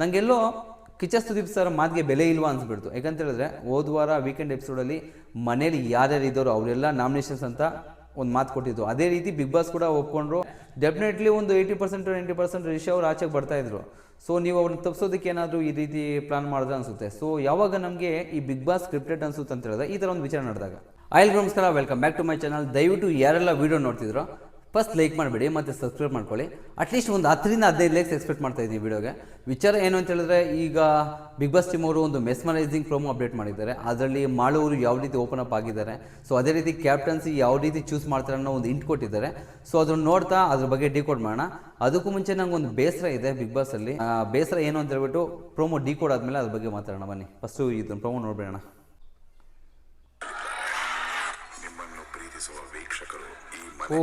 ನನಗೆಲ್ಲೋ Kichcha Sudeep sir ಮಾತಿಗೆ ಬೆಲೆ ಇಲ್ವಾ ಅನ್ಸ್ಬಿಡ್ತು. ಯಾಕಂತ ಹೇಳಿದ್ರೆ ಹೋದ ವಾರ ವೀಕೆಂಡ್ ಎಪಿಸೋಡಲ್ಲಿ ಮನೇಲಿ ಯಾರ್ಯಾರು ಇದ್ದವರು ಅವರೆಲ್ಲ ನಾಮಿನೇಷನ್ಸ್ ಅಂತ ಒಂದು ಮಾತು ಕೊಟ್ಟಿದ್ದು ಅದೇ ರೀತಿ ಬಿಗ್ ಬಾಸ್ ಕೂಡ ಒಪ್ಕೊಂಡ್ರು. ಡೆಫಿನೆಟ್ಲಿ ಒಂದು eighty percent ninety percent Rishi ಅವ್ರು ಆಚೆಗೆ ಬರ್ತಾ ಇದ್ರು. ಸೊ ನೀವು ಅವ್ರನ್ನ ತಪ್ಪಿಸೋದಕ್ಕೆ ಏನಾದರೂ ಈ ರೀತಿ ಪ್ಲಾನ್ ಮಾಡಿದ್ರೆ ಅನಿಸುತ್ತೆ. ಸೊ ಯಾವಾಗ ನಮಗೆ ಈ ಬಿಗ್ ಬಾಸ್ ಸ್ಕ್ರಿಪ್ಟೆಡ್ ಅನ್ಸುತ್ತೆ ಅಂತ ಹೇಳಿದ್ರೆ ಈ ಥರ ಒಂದು ವಿಚಾರ ನಡೆದಾಗ. ಆಯಿಲ್ ನಮಸ್ಕಾರ welcome back to my channel ದಯವಿಟ್ಟು ಯಾರೆಲ್ಲ ವೀಡಿಯೋ ನೋಡ್ತಿದ್ರೋ ಫಸ್ಟ್ ಲೈಕ್ ಮಾಡಿಬಿಡಿ ಮತ್ತು ಸಬ್ಸ್ಕ್ರೈಬ್ ಮಾಡ್ಕೊಳ್ಳಿ. ಅಟ್ಲೀಸ್ಟ್ ಒಂದು ಹತ್ತರಿಂದ ಹದಿನೈದು ಲೈಕ್ಸ್ ಎಕ್ಸ್ಪೆಕ್ಟ್ ಮಾಡ್ತಾ ಇದ್ದೀನಿ ವಿಡಿಯೋಗೆ ವಿಚಾರ ಏನು ಅಂತ ಹೇಳಿದ್ರೆ ಈಗ ಬಿಗ್ ಬಾಸ್ ಟೀಮ್ ಅವರು ಒಂದು ಮೆಸ್ಮರೈಸಿಂಗ್ ಪ್ರೋಮೋ ಅಪ್ಡೇಟ್ ಮಾಡಿದ್ದಾರೆ. ಅದರಲ್ಲಿ ಮಾಳೂರು ಯಾವ ರೀತಿ ಓಪನ್ ಅಪ್ ಆಗಿದ್ದಾರೆ ಸೊ ಅದೇ ರೀತಿ ಕ್ಯಾಪ್ಟನ್ಸಿ ಯಾವ ರೀತಿ ಚೂಸ್ ಮಾಡ್ತಾರೆ ಅನ್ನೋ ಒಂದು ಇಂಟ್ ಕೊಟ್ಟಿದ್ದಾರೆ ಸೊ ಅದನ್ನು ನೋಡ್ತಾ ಅದ್ರ ಬಗ್ಗೆ ಡಿಕೋಡ್ ಮಾಡೋಣ. ಅದಕ್ಕೂ ಮುಂಚೆ ನಂಗೆ ಒಂದು ಬೇಸರ ಇದೆ ಬಿಗ್ ಬಾಸಲ್ಲಿ ಬೇಸರ ಏನು ಅಂತ ಹೇಳ್ಬಿಟ್ಟು ಪ್ರೋಮೋ ಡಿಕೋಡ್ ಆದಮೇಲೆ ಅದ್ರ ಬಗ್ಗೆ ಮಾತಾಡೋಣ. ಬನ್ನಿ. ಫಸ್ಟು ಇದನ್ನು ಪ್ರೋಮೋ ನೋಡ್ಬೇಡ ಓಹ್ ಪ್ರೀತಿಸುವ ವೀಕ್ಷಕರು ಈ ಓ.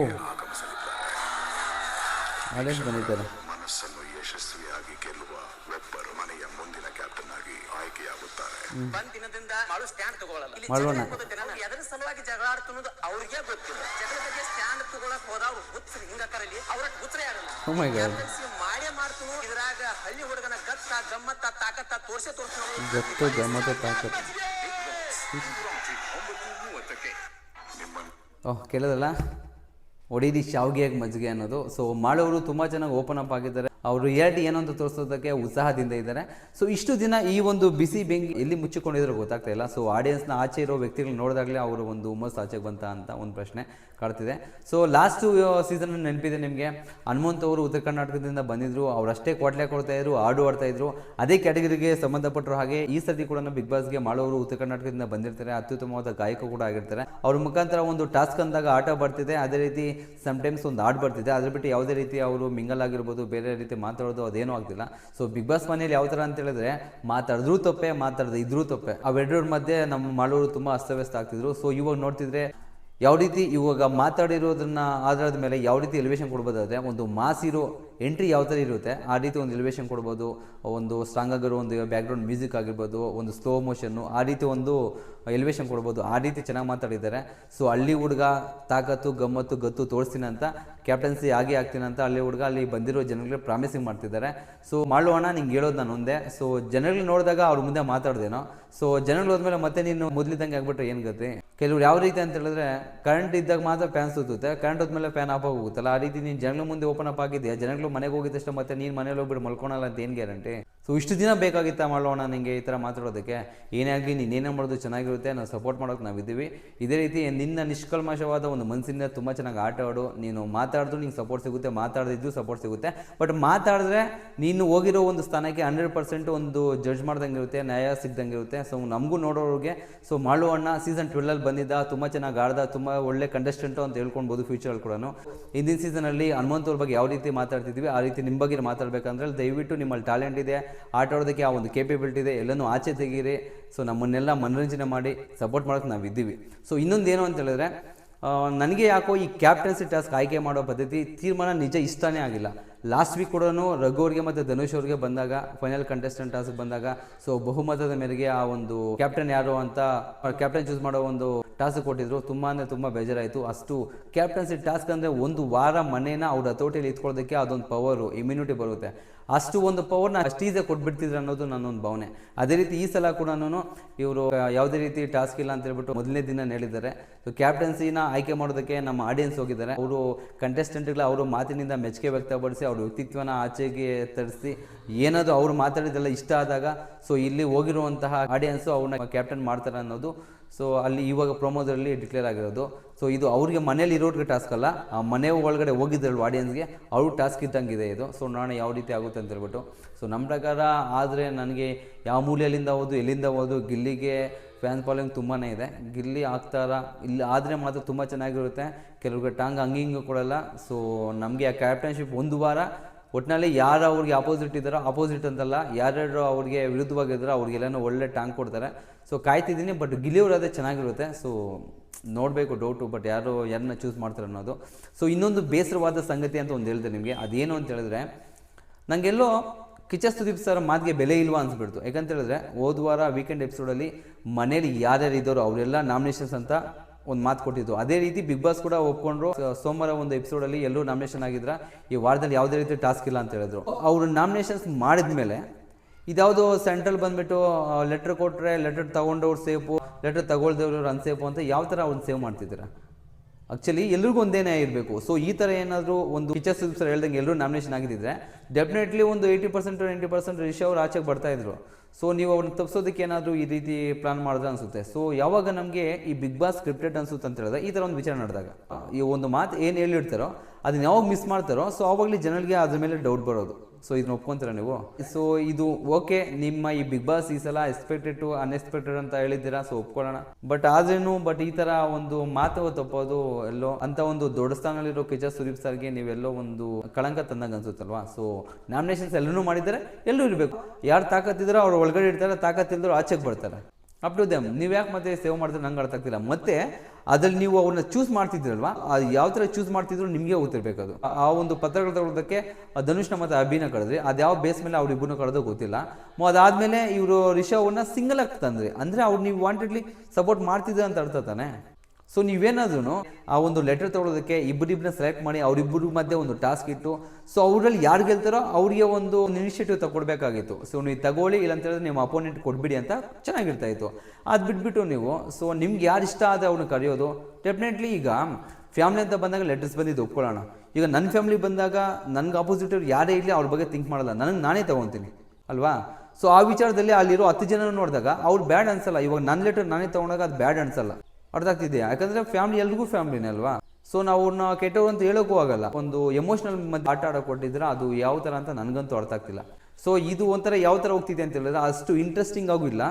ಆಡಿಯನ್ಸ್ ಮನಸ್ಸನ್ನು ಯಶಸ್ವಿಯಾಗಿ ಗೆಲ್ಲುವ ಒಬ್ಬರು ಮನೆಯ ಮುಂದಿನ ಕ್ಯಾಪ್ಟನ್ ಆಗಿ ಆಯ್ಕೆಯಾಗುತ್ತಾರೆ ದಿನದಿಂದ ಸ್ಟ್ಯಾಂಡ್ ಮಾಡೋಣ. ಸಲುವಾಗಿ ಜಗಳ ಅವ್ರಿಗೆ ಗೊತ್ತಿಲ್ಲ. ಜಗಳ ಬಗ್ಗೆ ಸ್ಟ್ಯಾಂಡ್ ತಗೊಳಕ್ ಹೋದವ್ರು ಅವ್ರ ಹುಚ್ಚರೇ ಯಾರಲ್ಲ. Oh my ಮಾಡೇ ಮಾಡ್ತುನು ಇದ್ರಾಗ ಹಳ್ಳಿ ಹುಡುಗನ ಗತ್ತ ಗಮ್ಮತ್ತ ತಾಕತ್ತ ತೋರ್ಸೇ ಗತ್ತು ಒಡಿದಿ ಶಾವಿಗೆ ಮಜ್ಜಿಗೆ ಅನ್ನೋದು. ಸೊ ಮಾಡೋರು ತುಂಬ ಚೆನ್ನಾಗಿ ಓಪನ್ ಅಪ್ ಆಗಿದ್ದಾರೆ. ಅವರು ಎರಡು ಏನೋ ಅಂತ ತೋರಿಸೋದಕ್ಕೆ ಉತ್ಸಾಹದಿಂದ ಇದ್ದಾರೆ. ಸೊ ಇಷ್ಟು ದಿನ ಈ ಒಂದು ಬಿಸಿ ಬೆಂಕಿ ಎಲ್ಲಿ ಮುಚ್ಚಿಕೊಂಡಿದ್ರು ಗೊತ್ತಾಗ್ತಾ ಇಲ್ಲ. ಸೊ ಆಡಿಯನ್ಸ್ನ ಆಚೆ ಇರೋ ವ್ಯಕ್ತಿಗಳು ನೋಡಿದಾಗಲೇ ಅವರು ಒಂದು ಹುಮ್ಮಸ್ ಆಚೆ ಬಂತ ಅಂತ ಒಂದು ಪ್ರಶ್ನೆ ಕಾಡ್ತಿದೆ. ಸೊ ಲಾಸ್ಟ್ ಸೀಸನ್ ನೆನಪಿದೆ ನಿಮಗೆ? ಹನುಮಂತ್ ಅವರು ಉತ್ತರ ಕರ್ನಾಟಕದಿಂದ ಬಂದಿದ್ರು. ಅವರಷ್ಟೇ ಕ್ವಾಟ್ಲೆ ಕೊಡ್ತಾ ಇದ್ರು, ಹಾಡು ಆಡ್ತಾ ಇದ್ರು. ಅದೇ ಕ್ಯಾಟಗರಿಗೆ ಸಂಬಂಧಪಟ್ಟರು ಹಾಗೆ ಈ ಸತಿ ಕೂಡ ಬಿಗ್ ಬಾಸ್ಗೆ ಮಾಡೋರು ಉತ್ತರ ಕರ್ನಾಟಕದಿಂದ ಬಂದಿರ್ತಾರೆ. ಅತ್ಯುತ್ತಮವಾದ ಗಾಯಕ ಕೂಡ ಆಗಿರ್ತಾರೆ. ಅವ್ರ ಮುಖಾಂತರ ಒಂದು ಟಾಸ್ಕ್ ಅಂದಾಗ ಆಟ ಬರ್ತಿದೆ. ಅದೇ ರೀತಿ ಸಮ್ಟೈಮ್ಸ್ ಒಂದು ಹಾಡು ಬರ್ತಿದೆ. ಅದ್ರ ಬಿಟ್ಟು ಯಾವುದೇ ರೀತಿ ಅವರು ಮಿಂಗಲ್ ಆಗಿರ್ಬೋದು, ಬೇರೆ ರೀತಿ ಮಾತಾಡೋದು ಅದೇನೂ ಆಗ್ತಿಲ್ಲ. ಸೊ ಬಿಗ್ ಬಾಸ್ ಮನೇಲಿ ಯಾವ ಥರ ಅಂತ ಹೇಳಿದ್ರೆ ಮಾತಾಡಿದ್ರೂ ತಪ್ಪೆ ಮಾತಾಡದೆ ಇದ್ರೂ ತಪ್ಪೆ. ಅವೆರಡರ ಮಧ್ಯೆ ನಮ್ಮ ಮಾಡೋರು ತುಂಬ ಅಸ್ತವ್ಯಸ್ತ ಆಗ್ತಿದ್ರು. ಸೊ ಇವಾಗ ನೋಡ್ತಿದ್ರೆ ಯಾವ ರೀತಿ ಇವಾಗ ಮಾತಾಡಿರೋದನ್ನ ಆಧಾರದ ಮೇಲೆ ಯಾವ ರೀತಿ ಎಲಿವೇಶನ್ ಕೊಡ್ಬೋದಾದ್ರೆ, ಒಂದು ಮಾಸ್ ಇರೋ ಎಂಟ್ರಿ ಯಾವ ಥರ ಇರುತ್ತೆ, ಆ ರೀತಿ ಒಂದು ಎಲಿವೇಶನ್ ಕೊಡ್ಬೋದು, ಒಂದು ಸ್ಟ್ರಾಂಗ್ ಆಗಿರೋ ಒಂದು ಬ್ಯಾಕ್ಗ್ರೌಂಡ್ ಮ್ಯೂಸಿಕ್ ಆಗಿರ್ಬೋದು, ಒಂದು ಸ್ಲೋ ಮೋಷನ್ನು ಆ ರೀತಿ ಒಂದು ಎಲಿವೇಶನ್ ಕೊಡ್ಬೋದು, ಆ ರೀತಿ ಚೆನ್ನಾಗಿ ಮಾತಾಡಿದ್ದಾರೆ. ಸೊ ಹಳ್ಳಿ ಹುಡುಗ ತಾಕತ್ತು, ಗಮ್ಮತ್ತು, ಗತ್ತು ತೋರಿಸ್ತೀನಿ ಅಂತ ಕ್ಯಾಪ್ಟನ್ಸಿ ಆಗಿ ಆಗ್ತೀನಿ ಅಂತ ಹಳ್ಳಿ ಹುಡುಗ ಅಲ್ಲಿ ಬಂದಿರೋ ಜನಗಳಿಗೆ ಪ್ರಾಮಿಸಿಂಗ್ ಮಾಡ್ತಿದ್ದಾರೆ. ಸೊ ಮಾಡೋಣ ನಿಂಗೆ ಹೇಳೋದು ನಾನು ಒಂದೇ. ಸೊ ಜನಗಳು ನೋಡಿದಾಗ ಅವ್ರ ಮುಂದೆ ಮಾತಾಡ್ದೇನೋ. ಸೊ ಜನಗಳು ಹೋದ್ಮೇಲೆ ಮತ್ತೆ ನೀನು ಮೊದಲಿದ್ದಂಗೆ ಆಗ್ಬಿಟ್ರೆ ಏನು ಗತಿ? ಕೆಲವ್ರು ಯಾವ ರೀತಿ ಅಂತ ಹೇಳಿದ್ರೆ ಕರೆಂಟ್ ಇದ್ದಾಗ ಮಾತ್ರ ಫ್ಯಾನ್ ಸುತ್ತುತ್ತೆ ಕರೆಂಟ್ ಹೋದ್ಮೇಲೆ ಫ್ಯಾನ್ ಆಫ್ ಆಗೋಗುತ್ತಲ್ಲ, ಆ ರೀತಿ ನೀನು ಜನಗಳ ಮುಂದೆ ಓಪನ್ ಅಪ್ ಆಗಿದೆಯಾ? ಜನಗಳು ಮನೆಗೆ ಹೋಗಿದ್ದಷ್ಟು ಮತ್ತೆ ನೀನು ಮನೇಲಿ ಹೋಗ್ಬಿಟ್ಟು ಮಲ್ಕೊಳಲ್ಲ ಅಂತ ಏನು ಗ್ಯಾರಂಟಿ ಸೊ ಇಷ್ಟು ದಿನ ಬೇಕಾಗಿತ್ತಾ ಮಾಡೋಣ ನಿಂಗೆ ಈ ಥರ ಮಾತಾಡೋದಕ್ಕೆ? ಏನೇ ಆಗಲಿ, ನೀನು ಏನೇ ಮಾಡೋದು ಚೆನ್ನಾಗಿರುತ್ತೆ ನಾವು ಸಪೋರ್ಟ್ ಮಾಡೋಕೆ ನಾವಿದ್ದೀವಿ. ಇದೇ ರೀತಿ ನಿನ್ನ ನಿಷ್ಕಲ್ಮಶವಾದ ಒಂದು ಮನಸ್ಸಿಂದ ತುಂಬ ಚೆನ್ನಾಗಿ ಆಟ ಆಡು. ನೀನು ಮಾತಾಡಿದ್ರು ನಿಂಗೆ ಸಪೋರ್ಟ್ ಸಿಗುತ್ತೆ ಮಾತಾಡದಿದ್ದು ಸಪೋರ್ಟ್ ಸಿಗುತ್ತೆ. ಬಟ್ ಮಾತಾಡಿದ್ರೆ ನೀನು ಹೋಗಿರೋ ಒಂದು ಸ್ಥಾನಕ್ಕೆ ಹಂಡ್ರೆಡ್ ಪರ್ಸೆಂಟ್ ಒಂದು ಜಡ್ಜ್ ಮಾಡ್ದಂಗೆ ಇರುತ್ತೆ ನ್ಯಾಯ ಸಿಗ್ದಂಗೆ ಇರುತ್ತೆ ಸೊ ನಮಗೂ ನೋಡೋರಿಗೆ ಸೊ ಮಾಳು ಅಣ್ಣ ಸೀಸನ್ ಟ್ವೆಲ್ಲಲ್ಲಿ ಬಂದಿದ್ದ, ತುಂಬ ಚೆನ್ನಾಗಿ ಆಡ್ದ, ತುಂಬ ಒಳ್ಳೆ ಕಂಟೆಸ್ಟೆಂಟು ಅಂತ ಹೇಳ್ಕೊಳ್ಬೋದು ಫ್ಯೂಚರಲ್ಲಿ ಕೂಡ ಹಿಂದಿನ ಸೀಸನಲ್ಲಿ ಹನುಮಂತ್ ಅವ್ರ ಬಗ್ಗೆ ಯಾವ ರೀತಿ ಮಾತಾಡ್ತಿದ್ವಿ, ಆ ರೀತಿ ನಿಮ್ಮ ಬಗ್ಗೆ ಮಾತಾಡ್ಬೇಕಂದ್ರೆ ದಯವಿಟ್ಟು ನಿಮ್ಮಲ್ಲಿ ಟ್ಯಾಲೆಂಟ್ ಇದೆ, ಆಟ ಆಡೋದಕ್ಕೆ ಆ ಒಂದು ಕೇಪಬಿಲಿಟಿ ಇದೆ, ಎಲ್ಲನೂ ಆಚೆ ತೆಗೀರಿ. ಸೊ ನಮ್ಮನ್ನೆಲ್ಲ ಮನೋರಂಜನೆ ಮಾಡಿ ಸಪೋರ್ಟ್ ಮಾಡೋಕೆ ನಾವು ಇದ್ದೀವಿ. ಸೊ ಇನ್ನೊಂದು ಏನು ಅಂತ ಹೇಳಿದ್ರೆ ನನಗೆ ಯಾಕೋ ಈ ಕ್ಯಾಪ್ಟನ್ಸಿ ಟಾಸ್ಕ್ ಆಯ್ಕೆ ಮಾಡೋ ಪದ್ಧತಿ ತೀರ್ಮಾನ ನಿಜ ಇಷ್ಟನೇ ಆಗಿಲ್ಲ. ಲಾಸ್ಟ್ ವೀಕ್ ಕೂಡ ರಘು ಅವ್ರಿಗೆ ಮತ್ತು ಧನುಷ್ ಅವ್ರಿಗೆ ಬಂದಾಗ ಫೈನಲ್ ಕಂಟೆಸ್ಟೆಂಟ್ ಆಸ್ ಬಂದಾಗ ಸೊ ಬಹುಮತದ ಮೇರೆಗೆ ಆ ಒಂದು ಕ್ಯಾಪ್ಟನ್ ಯಾರು ಅಂತ ಕ್ಯಾಪ್ಟನ್ ಚೂಸ್ ಮಾಡೋ ಒಂದು ಟಾಸ್ಕ್ ಕೊಟ್ಟಿದ್ರು. ತುಂಬಾ ಅಂದರೆ ತುಂಬ ಬೇಜಾರಾಯಿತು. ಅಷ್ಟು ಕ್ಯಾಪ್ಟನ್ಸಿ ಟಾಸ್ಕ್ ಅಂದ್ರೆ ಒಂದು ವಾರ ಮನೇನ ಅವ್ರ ಹತೋಟಿಯಲ್ಲಿ ಇತ್ಕೊಳ್ಳೋದಕ್ಕೆ ಅದೊಂದು ಪವರು ಇಮ್ಯುನಿಟಿ ಬರುತ್ತೆ. ಅಷ್ಟು ಒಂದು ಪವರ್ನ ಅಷ್ಟು ಈಸಿಯಾಗಿ ಕೊಟ್ಬಿಡ್ತಿದ್ರು ಅನ್ನೋದು ನನ್ನೊಂದು ಭಾವನೆ. ಅದೇ ರೀತಿ ಈ ಸಲ ಕೂಡ ಇವರು ಯಾವುದೇ ರೀತಿ ಟಾಸ್ಕ್ ಇಲ್ಲ ಅಂತ ಹೇಳ್ಬಿಟ್ಟು ಮೊದಲನೇ ದಿನ ಹೇಳಿದ್ದಾರೆ. ಸೊ ಕ್ಯಾಪ್ಟನ್ಸಿನ ಆಯ್ಕೆ ಮಾಡೋದಕ್ಕೆ ನಮ್ಮ ಆಡಿಯನ್ಸ್ ಹೋಗಿದ್ದಾರೆ. ಅವರು ಕಂಟೆಸ್ಟೆಂಟ್ಗಳ ಅವರು ಮಾತಿನಿಂದ ಮೆಚ್ಚುಗೆ ವ್ಯಕ್ತಪಡಿಸಿ ಅವ್ರ ವ್ಯಕ್ತಿತ್ವನ ಆಚೆಗೆ ತರಿಸಿ ಏನಾದರೂ ಅವ್ರು ಮಾತಾಡಿದೆಲ್ಲ ಇಷ್ಟ ಆದಾಗ ಸೊ ಇಲ್ಲಿ ಹೋಗಿರುವಂತಹ ಆಡಿಯನ್ಸು ಅವ್ರನ್ನ ಕ್ಯಾಪ್ಟನ್ ಮಾಡ್ತಾರೆ ಅನ್ನೋದು ಸೊ ಅಲ್ಲಿ ಇವಾಗ ಪ್ರೊಮೋದಲ್ಲಿ ಡಿಕ್ಲೇರ್ ಆಗಿರೋದು. ಸೊ ಇದು ಅವ್ರಿಗೆ ಮನೇಲಿ ಇರೋರಿಗೆ ಟಾಸ್ಕ್ ಅಲ್ಲ, ಆ ಮನೆ ಒಳಗಡೆ ಹೋಗಿದ್ರಲ್ವ ಆಡಿಯನ್ಸ್ಗೆ ಅವ್ರ ಟಾಸ್ಕ್ ಇದ್ದಂಗಿದೆ ಇದು. ಸೊ ನಾನು ಯಾವ ರೀತಿ ಆಗುತ್ತೆ ಅಂತ ಹೇಳ್ಬಿಟ್ಟು. ಸೊ ನಮ್ಮ ಪ್ರಕಾರ ಆದರೆ ನನಗೆ ಯಾವ ಮೂಲೆಯಲ್ಲಿಂದ ಹೋದು ಎಲ್ಲಿಂದ ಹೋದು ಗಿಲ್ಲಿಗೆ ಫ್ಯಾನ್ ಫಾಲೋಯಿಂಗ್ ತುಂಬಾ ಇದೆ. ಗಿಲ್ಲಿ ಆಗ್ತಾರ? ಇಲ್ಲಿ, ಆದರೆ ಮಾತ್ರ ತುಂಬ ಚೆನ್ನಾಗಿರುತ್ತೆ. ಕೆಲವ್ರಿಗೆ ಟಾಂಗ್ ಹಂಗೆ ಹಿಂಗೆ ಕೊಡಲ್ಲ. ಸೊ ನಮಗೆ ಆ ಕ್ಯಾಪ್ಟನ್ಶಿಪ್ ಒಂದು ವಾರ ಒಟ್ಟಿನಲ್ಲಿ ಯಾರು ಅವ್ರಿಗೆ ಅಪೋಸಿಟ್ ಇದ್ದಾರೋ ಅಪೋಸಿಟ್ ಅಂತಲ್ಲ, ಯಾರ್ಯಾರು ಅವ್ರಿಗೆ ವಿರುದ್ಧವಾಗಿದ್ದಾರೋ, ಅವ್ರಿಗೆಲ್ಲನೂ ಒಳ್ಳೆ ಟಾಂಗ್ ಕೊಡ್ತಾರೆ. ಸೊ ಕಾಯ್ತಿದ್ದೀನಿ ಬಟ್ ಗಿಲಿಯವ್ರು ಅದೇ ಚೆನ್ನಾಗಿರುತ್ತೆ. ಸೊ ನೋಡಬೇಕು ಡೌಟು ಬಟ್ ಯಾರು, ಯಾರನ್ನ ಚೂಸ್ ಮಾಡ್ತಾರೆ ಅನ್ನೋದು. ಸೊ ಇನ್ನೊಂದು ಬೇಸರವಾದ ಸಂಗತಿ ಅಂತ ಒಂದು ಹೇಳಿದೆ ನಿಮಗೆ. ಅದೇನು ಅಂತ ಹೇಳಿದ್ರೆ ನನಗೆಲ್ಲೋ ಕಿಚ್ಚ ಸುದೀಪ್ ಸರ್ ಮಾತಿಗೆ ಬೆಲೆ ಇಲ್ವಾ ಅನ್ಸ್ಬಿಡ್ತು. ಯಾಕಂತ ಹೇಳಿದ್ರೆ ಹೋದ ವಾರ ವೀಕೆಂಡ್ ಎಪಿಸೋಡಲ್ಲಿ ಮನೇಲಿ ಯಾರ್ಯಾರು ಇದ್ದಾರೋ ಅವರೆಲ್ಲ ನಾಮಿನೇಷನ್ಸ್ ಅಂತ ಒಂದು ಮಾತು ಕೊಟ್ಟಿದ್ದು ಅದೇ ರೀತಿ ಬಿಗ್ ಬಾಸ್ ಕೂಡ ಒಪ್ಕೊಂಡ್ರು. ಸೋಮವಾರ ಒಂದು ಎಪಿಸೋಡಲ್ಲಿ ಎಲ್ಲರೂ ನಾಮಿನೇಷನ್ ಆಗಿದ್ರೆ, ಈ ವಾರದಲ್ಲಿ ಯಾವುದೇ ರೀತಿ ಟಾಸ್ಕ್ ಇಲ್ಲ ಅಂತ ಹೇಳಿದ್ರು. ಅವರು ನಾಮಿನೇಷನ್ಸ್ ಮಾಡಿದ್ಮೇಲೆ ಇದ್ಯಾವುದೋ ಸೆಂಟ್ರಲ್ ಬಂದ್ಬಿಟ್ಟು ಲೆಟರ್ ಕೊಟ್ಟರೆ ಲೆಟರ್ ತಗೊಂಡವ್ರು ಸೇಫು ಲೆಟರ್ ತಗೊಳ್ದವ್ರು ಅನ್ಸೇಫು ಅಂತ ಯಾವ ಥರ ಒಂದು ಸೇವ್ ಮಾಡ್ತಿದ್ದೀರಾ? ಆಕ್ಚುಲಿ ಎಲ್ರಿಗೂ ಒಂದೇನೇ ಇರಬೇಕು. ಸೊ ಈ ಥರ ಏನಾದರೂ ಒಂದು ಟೀಚರ್ಸ್ ಸರ್ ಹೇಳ್ದಂಗೆ ಎಲ್ಲರೂ ನಾಮಿನೇಷನ್ ಆಗಿದ್ದಿದ್ರೆ ಡೆಫಿನೆಟ್ಲಿ ಒಂದು eighty percent ninety percent Rishi ಅವ್ರು ಆಚೆಗೆ ಬರ್ತಾಯಿದ್ರು ಸೊ ನೀವು ಅವ್ರನ್ನ ತಪ್ಪಿಸೋದಕ್ಕೆ ಏನಾದರೂ ಈ ರೀತಿ ಪ್ಲಾನ್ ಮಾಡಿದ್ರೆ ಅನಿಸುತ್ತೆ. ಸೊ ಯಾವಾಗ ನಮಗೆ ಈ ಬಿಗ್ ಬಾಸ್ ಸ್ಕ್ರಿಪ್ಟೆಡ್ ಅನ್ಸುತ್ತೆ ಅಂತ ಹೇಳಿದ್ರೆ, ಈ ಥರ ಒಂದು ವಿಚಾರ ನಡೆದಾಗ. ಈ ಒಂದು ಮಾತು ಏನು ಹೇಳಿರ್ತಾರೋ, ಅದನ್ನ ಯಾವಾಗ ಮಿಸ್ ಮಾಡ್ತಾರೋ ಸೊ ಆವಾಗಲೇ ಜನರಿಗೆ ಅದ್ರ ಮೇಲೆ ಡೌಟ್ ಬರೋದು. ಸೊ ಇದನ್ನ ಒಪ್ಕೊಂತೀರಾ ನೀವು? ಸೊ ಇದು ಓಕೆ ನಿಮ್ಮ ಈ ಬಿಗ್ ಬಾಸ್ ಈ ಸಲ ಎಕ್ಸ್ಪೆಕ್ಟೆಡ್ ಟು ಅನ್ಎಕ್ಸ್ಪೆಕ್ಟೆಡ್ ಅಂತ ಹೇಳಿದ್ದೀರಾ ಸೊ ಒಪ್ಕೊಳ್ಳೋಣ. ಬಟ್ ಆದ್ರೇನು ಬಟ್ ಈ ತರ ಒಂದು ಮಾತು ತಪ್ಪೋದು ಎಲ್ಲೋ, ಅಂತ ಒಂದು ದೊಡ್ಡ ಸ್ಥಾನದಲ್ಲಿರೋ ಕಿಚ ಸುದೀಪ್ ಸರ್ಗೆ ನೀವೆಲ್ಲೋ ಒಂದು ಕಳಂಕ ತಂದಂಗೆ ಅನ್ಸುತ್ತಲ್ವಾ? ಸೊ ನಾಮಿನೇಷನ್ಸ್ ಎಲ್ಲರೂ ಮಾಡಿದ್ದಾರೆ, ಎಲ್ಲರೂ ಇರಬೇಕು. ಯಾರು ತಾಕತ್ತಿದ್ರೆ ಅವ್ರು ಒಳಗಡೆ ಇಡ್ತಾರೆ ತಾಕತ್ತಿಲ್ದ್ರು ಆಚೆಗೆ ಬರ್ತಾರೆ. ಅಪ್ ಟು ದೆಮ್ ನೀವು ಯಾಕೆ ಮತ್ತೆ ಸೇವ್ ಮಾಡಿದ್ರೆ ನಂಗೆ ಅರ್ಥ ಆಗ್ತಿಲ್ಲ. ಮತ್ತೆ ಅದ್ರಲ್ಲಿ ನೀವು ಅವ್ರನ್ನ ಚೂಸ್ ಮಾಡ್ತಿದ್ರಲ್ವಾ ಅದು ಯಾವ ಥರ ಚೂಸ್ ಮಾಡ್ತಿದ್ರು ನಿಮಗೆ ಗೊತ್ತಿರಬೇಕು ಅದು ಆ- ಒಂದು ಪತ್ರಗಳು ತಗೊಳ್ಳೋದಕ್ಕೆ ಧನುಷ್ನ ಮತ್ತು ಅಭಿನ ಕಳೆದ್ರಿ ಅದು ಯಾವ ಬೇಸ್ ಮೇಲೆ ಅವ್ರು ಇಬ್ಬರನ್ನ ಕಳೆದೋ ಗೊತ್ತಿಲ್ಲ. ಅದಾದ್ಮೇಲೆ ಇವರು ರಿಷವ್ನ ಸಿಂಗಲ್ ಆಗಿ ತಂದ್ರಿ. ಅಂದರೆ ಅವ್ರು ನೀವು ವಾಂಟೆಡ್ಲಿ ಸಪೋರ್ಟ್ ಮಾಡ್ತಿದ್ದೆ ಅಂತ ಅರ್ಥ ತಾನೆ? ಸೊ ನೀವೇನಾದ್ರೂ ಆ ಒಂದು ಲೆಟರ್ ತಗೊಳ್ಳೋದಕ್ಕೆ ಇಬ್ಬರಿಬ್ಬರನ್ನ ಸೆಲೆಕ್ಟ್ ಮಾಡಿ ಅವರಿಬ್ಬರ ಮಧ್ಯೆ ಒಂದು ಟಾಸ್ಕ್ ಇಟ್ಟು ಸೊ ಅವರಲ್ಲಿ ಯಾರು ಗೆಲ್ತಾರೋ ಅವರಿಗೆ ಒಂದು ಇನಿಷಿಯೇಟಿವ್ ತಗೊಡ್ಬೇಕಾಗಿತ್ತು ಸೊ ನೀವು ತಗೊಳ್ಳಿ ಇಲ್ಲ ಅಂತ ಹೇಳಿದ್ರೆ ನಿಮ್ಮ ಅಪೋನೆಂಟ್ ಕೊಡ್ಬಿಡಿ ಅಂತ ಚೆನ್ನಾಗಿರ್ತಾ ಇತ್ತು. ಅದು ಬಿಟ್ಬಿಟ್ಟು ನೀವು ಸೊ ನಿಮ್ಗೆ ಯಾರು ಇಷ್ಟ ಆದ ಅವ್ರನ್ನ ಕರೆಯೋದು? ಡೆಫಿನೆಟ್ಲಿ ಈಗ ಫ್ಯಾಮಿಲಿ ಅಂತ ಬಂದಾಗ ಲೆಟರ್ಸ್ ಬಂದಿದ್ದು ಒಪ್ಕೊಳ್ಳೋಣ. ಈಗ ನನ್ನ ಫ್ಯಾಮಿಲಿ ಬಂದಾಗ ನನಗೆ ಅಪೋಸಿಟ್ ಯಾರೇ ಇರಲಿ ಅವ್ರ ಬಗ್ಗೆ ಥಿಂಕ್ ಮಾಡಲ್ಲ. ನನಗೆ ನಾನೇ ತಗೊತೀನಿ, ಅಲ್ವಾ? ಸೊ ಆ ವಿಚಾರದಲ್ಲಿ ಅಲ್ಲಿರೋ ಹತ್ತು ಜನ ನೋಡಿದಾಗ ಅವ್ರು ಬ್ಯಾಡ್ ಅನ್ಸಲ್ಲ. ಇವಾಗ ನನ್ನ ಲೆಟರ್ ನಾನೇ ತಗೊಂಡಾಗ ಅದು ಬ್ಯಾಡ್ ಅನ್ಸಲ್ಲ. ಅರ್ಥ ಆಗ್ತಿದೆ. ಯಾಕಂದ್ರೆ ಫ್ಯಾಮಿಲಿ ಎಲ್ರಿಗೂ ಫ್ಯಾಮಿಲಿನೇ ಅಲ್ವಾ? ಸೊ ನಾವು ಅವ್ರನ್ನ ಕೆಟ್ಟವ್ರು ಅಂತ ಹೇಳೋಕ್ಕೂ ಆಗಲ್ಲ. ಒಂದು ಎಮೋಷನಲ್ ಮಧ್ಯೆ ಆಟ ಆಡೋಕೆ ಕೊಟ್ಟಿದ್ರೆ ಅದು ಯಾವ ಥರ ಅಂತ ನನಗಂತೂ ಅರ್ಥ ಆಗ್ತಿಲ್ಲ. ಸೊ ಇದು ಒಂಥರ ಯಾವ ಥರ ಹೋಗ್ತಿದೆ ಅಂತ ಹೇಳಿದ್ರೆ ಅಷ್ಟು ಇಂಟ್ರೆಸ್ಟಿಂಗ್ ಆಗೂ ಇಲ್ಲ.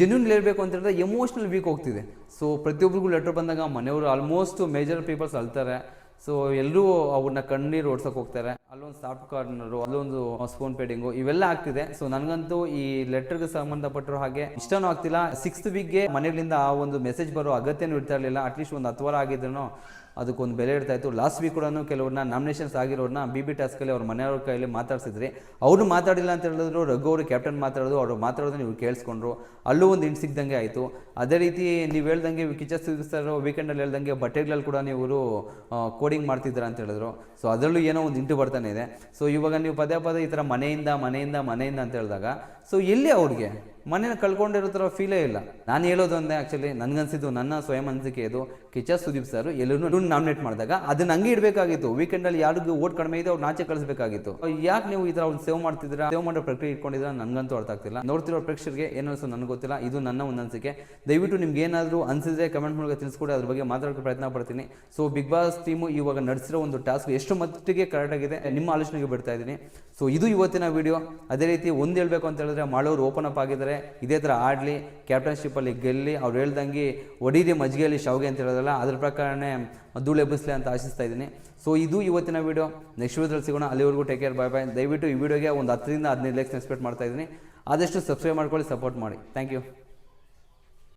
ಜೆನ್ಯೂನ್ ಹೇಳ್ಬೇಕು ಅಂತ ಹೇಳಿದ್ರೆ ಎಮೋಷ್ನಲ್ ವೀಕ್ ಹೋಗ್ತಿದೆ. ಸೊ ಪ್ರತಿಯೊಬ್ಬರಿಗೂ ಲೆಟರ್ ಬಂದಾಗ ಮನೆಯವರು ಆಲ್ಮೋಸ್ಟ್ ಮೇಜರ್ ಪೀಪಲ್ಸ್ ಅಳ್ತಾರೆ. ಸೊ ಎಲ್ಲರೂ ಅವ್ರನ್ನ ಕಣ್ಣೀರು ಓಡ್ಸೋಕೆ ಹೋಗ್ತಾರೆ. ಅಲ್ಲೊಂದು ಸಾಫ್ಟ್ ಕಾರ್ನರು ಅಲ್ಲೊಂದು ಸ್ಪೂನ್ ಪೇಡಿಂಗು ಇವೆಲ್ಲ ಆಗ್ತಿದೆ. ಸೊ ನನಗಂತೂ ಈ ಲೆಟರ್ಗೆ ಸಂಬಂಧಪಟ್ಟಿರೋ ಹಾಗೆ ಇಷ್ಟನೂ ಆಗ್ತಿಲ್ಲ. ಸಿಕ್ಸ್ತ್ ವೀಕ್ಗೆ ಮನೆಗಳಿಂದ ಆ ಒಂದು ಮೆಸೇಜ್ ಬರೋ ಅಗತ್ಯನೂ ಇರ್ತಾ ಇರಲಿಲ್ಲ. ಅಟ್ಲೀಸ್ಟ್ ಒಂದು ಹತ್ತು ವಾರ ಆಗಿದ್ರು ಅದಕ್ಕೊಂದು ಬೆಲೆ ಇಡ್ತಾ ಇತ್ತು. ಲಾಸ್ಟ್ ವೀಕ್ ಕೂಡ ಕೆಲವ್ರನ್ನ ನಾಮಿನೇಷನ್ಸ್ ಆಗಿರೋರನ್ನ ಬಿ ಬಿ ಟಾಸ್ಕಲ್ಲಿ ಅವ್ರ ಮನೆಯವ್ರ ಕೈಯಲ್ಲಿ ಮಾತಾಡ್ಸಿದ್ರಿ. ಅವರು ಮಾತಾಡಿಲ್ಲ ಅಂತ ಹೇಳಿದ್ರು, ರಘು ಅವರು ಕ್ಯಾಪ್ಟನ್ ಮಾತಾಡೋದು ಅವರು ಮಾತಾಡೋದನ್ನ ನೀವು ಕೇಳಿಸ್ಕೊಂಡ್ರು. ಅಲ್ಲೂ ಒಂದು ಇಂಟ್ ಸಿಗ್ದಂಗೆ ಆಯಿತು. ಅದೇ ರೀತಿ ನೀವು ಹೇಳ್ದಂಗೆ ಕಿಚನ್ ಸರ್ ವೀಕೆಂಡಲ್ಲಿ ಹೇಳ್ದಂಗೆ ಬಟ್ಟೆಗಳಲ್ಲಿ ಕೂಡ ನೀವು ಕೋಡಿಂಗ್ ಮಾಡ್ತಿದ್ದೀರಾ ಅಂತ ಹೇಳಿದ್ರು. ಸೊ ಅದರಲ್ಲೂ ಏನೋ ಒಂದು ಇಂಟು ಬರ್ತಾನೆ ಇದೆ. ಸೊ ಇವಾಗ ನೀವು ಪದೇ ಪದೇ ಈ ಥರ ಮನೆಯಿಂದ ಮನೆಯಿಂದ ಮನೆಯಿಂದ ಅಂತ ಹೇಳಿದಾಗ ಸೊ ಎಲ್ಲಿ ಅವ್ರಿಗೆ? ಮನೇನ ಕಳ್ಕೊಂಡಿರೋ ಥರ ಫೀಲೇ ಇಲ್ಲ. ನಾನು ಹೇಳೋದು ಒಂದೇ ಆ್ಯಕ್ಚುಲಿ ನನಗನ್ಸಿದ್ದು, ನನ್ನ ಸ್ವಯಂ ಅನಿಸಿಕೆ ಇದು. ಕಿಚ್ಚ ಸುದೀಪ್ ಸರ್ ಎಲ್ಲರೂ ನಾಮಿನೇಟ್ ಮಾಡಿದಾಗ ಅದನ್ನ ಹಂಗೆ ಇಡಬೇಕಾಗಿತ್ತು. ವೀಕೆಂಡಲ್ಲಿ ಯಾರಿಗೂ ಓಟ್ ಕಡಿಮೆ ಇದೆ ಅವ್ರು ನಾಚೆ ಕಳಿಸಬೇಕಾಗಿತ್ತು. ಯಾಕೆ ನೀವು ಈ ಥರ ಒಂದು ಸೇವ್ ಮಾಡ್ತಿದ್ದೀರಾ? ಸೇವ್ ಮಾಡೋ ಪ್ರಕ್ರಿಯೆ ಇಟ್ಕೊಂಡಿದ್ರೆ ನನಗಂತೂ ಅರ್ಥ ಆಗ್ತಿಲ್ಲ. ನೋಡ್ತಿರೋ ಪ್ರೇಕ್ಷಕರಿಗೆ ಏನು ನನಗೆ ಗೊತ್ತಿಲ್ಲ. ಇದು ನನ್ನ ಒಂದು ಅನಿಸಿಕೆ. ದಯವಿಟ್ಟು ನಿಮ್ಗೆ ಏನಾದರೂ ಅನಿಸಿದ್ರೆ ಕಮೆಂಟ್ ಮೂಲಕ ತಿಳಿಸ್ಕೊಡಿ. ಅದ್ರ ಬಗ್ಗೆ ಮಾತಾಡೋಕ್ಕೆ ಪ್ರಯತ್ನ ಪಡ್ತೀನಿ. ಸೊ ಬಿಗ್ ಬಾಸ್ ಟೀಮು ಇವಾಗ ನಡೆಸಿರೋ ಒಂದು ಟಾಸ್ಕ್ ಎಷ್ಟು ಮಟ್ಟಿಗೆ ಕರೆಕ್ಟ್ ಆಗಿದೆ ನಿಮ್ಮ ಆಲೋಚನೆಗೆ ಬಿಡ್ತಾ ಇದ್ದೀನಿ. ಸೊ ಇದು ಇವತ್ತಿನ ವಿಡಿಯೋ ಅದೇ ರೀತಿ ಒಂದು ಹೇಳಬೇಕು ಅಂತ ಹೇಳಿದ್ರೆ, ಮಾಡೋರು ಓಪನ್ ಅಪ್ ಆಗಿದ್ದಾರೆ. ಇದೇ ಥರ ಆಡಲಿ ಕ್ಯಾಪ್ಟನ್ಶಿಪ್ಪಲ್ಲಿ ಗೆಲ್ಲಿ, ಅವ್ರು ಹೇಳ್ದಂಗೆ ಒಡೀರಿ ಮಜ್ಜಿಗೆಯಲ್ಲಿ ಶಾವ್ಗೆ ಅಂತ ಹೇಳೋದಲ್ಲ, ಅದ್ರ ಪ್ರಕಾರನೇ ಧೂಳು ಎಬ್ಬಿಸ್ಲಿ ಅಂತ ಆಶಿಸ್ತಾ ಇದ್ದೀನಿ. ಸೊ ಇದು ಇವತ್ತಿನ ವಿಡಿಯೋ ನೆಕ್ಸ್ಟ್ ವೀಡಿಯೋದಲ್ಲಿ ಸಿಗೋಣ. ಅಲ್ಲಿವರೆಗೂ ಟೇಕ್ ಕೇರ್ ಬಾಯ್ ಬಾಯ್ ದಯವಿಟ್ಟು ಈ ವಿಡಿಯೋಗೆ ಒಂದು ಹತ್ತರಿಂದ ಹದಿನೈದು ಲೈಕ್ಸ್ ಎಕ್ಸ್ಪೆಕ್ಟ್ ಮಾಡ್ತಾ ಇದ್ದೀನಿ. ಆದಷ್ಟು ಸಬ್ಸ್ಕ್ರೈಬ್ ಮಾಡ್ಕೊಳ್ಳಿ ಸಪೋರ್ಟ್ ಮಾಡಿ. Thank you